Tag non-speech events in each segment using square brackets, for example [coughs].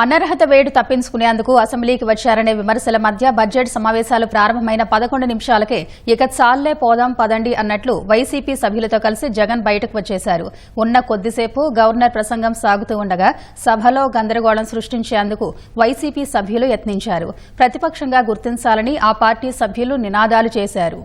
అనర్హత వేడు తప్పించుకునేందుకు అసెంబ్లీకి వచ్చారనే విమర్శల మధ్య బడ్జెట్ సమావేశాలు ప్రారంభమైన పదకొండు నిమిషాలకే ఇక చాలే పోదాం పదండి అన్నట్లు వైసీపీ సభ్యులతో కలిసి జగన్ బయటకు వచ్చేశారు. ఉన్న కొద్దిసేపు గవర్నర్ ప్రసంగం సాగుతూ ఉండగా సభలో గందరగోళం సృష్టించేందుకు వైసీపీ సభ్యులు యత్నించారు. ప్రతిపక్షంగా గుర్తించాలని ఆ పార్టీ సభ్యులు నినాదాలు చేశారు.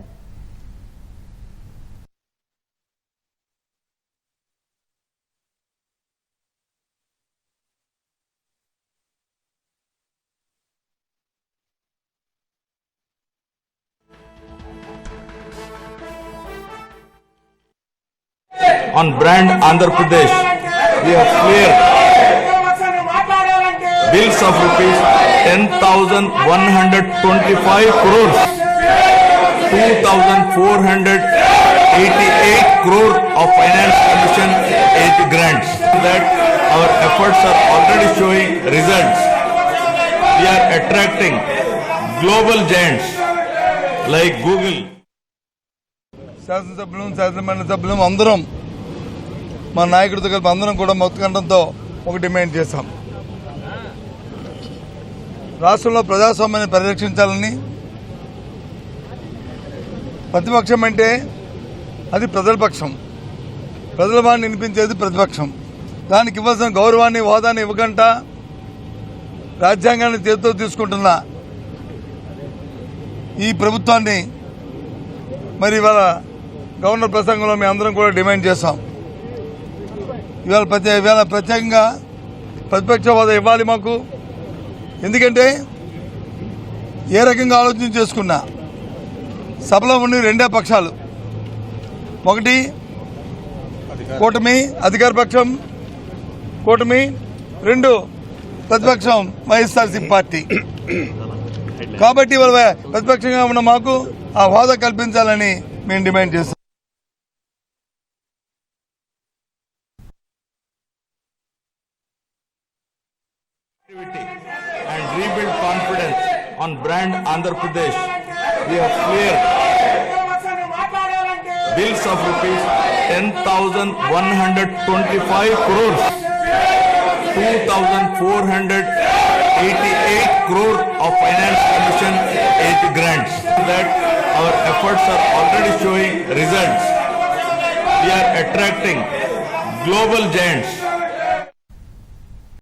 On brand Andhra Pradesh. We have cleared bills of rupees 10,125 crores, 2,488 crore of finance commission age grants. That our efforts are already showing results. We are attracting global giants like Google. శాసనసభ్యులు శాసనమండలి సభ్యులు అందరం మా నాయకుడితో కలిపి అందరం కూడా మొత్తకంఠంతో ఒక demand చేశాం. రాష్ట్రంలో ప్రజాస్వామ్యాన్ని పరిరక్షించాలని ప్రతిపక్షం అంటే అది ప్రజల పక్షం. ప్రజల వాడిని వినిపించేది ప్రతిపక్షం. దానికి ఇవ్వాల్సిన గౌరవాన్ని హోదాన్ని ఇవ్వకుండా రాజ్యాంగాన్ని చేతితో తీసుకుంటున్న ఈ ప్రభుత్వాన్ని మరి ఇవాళ గవర్నర్ ప్రసంగంలో మేము అందరం కూడా డిమాండ్ చేశాం. ఇవాళ ప్రత్యేక ఇవాళ ప్రత్యేకంగా ప్రతిపక్ష హోదా ఇవ్వాలి మాకు. ఎందుకంటే ఏ రకంగా ఆలోచన చేసుకున్నా సభలో ఉండి రెండే పక్షాలు. ఒకటి కూటమి అధికార పక్షం కూటమి రెండు ప్రతిపక్షం వైఎస్ఆర్సీ పార్టీ. [coughs] కాబట్టి ఇవాళ ప్రతిపక్షంగా ఉన్న మాకు ఆ హోదా కల్పించాలని మేము డిమాండ్ చేస్తాం and rebuild confidence on brand Andhra Pradesh. We have cleared bills of rupees 10,125 crores, 2,488 crore of finance commission age grants. That our efforts are already showing results. We are attracting global giants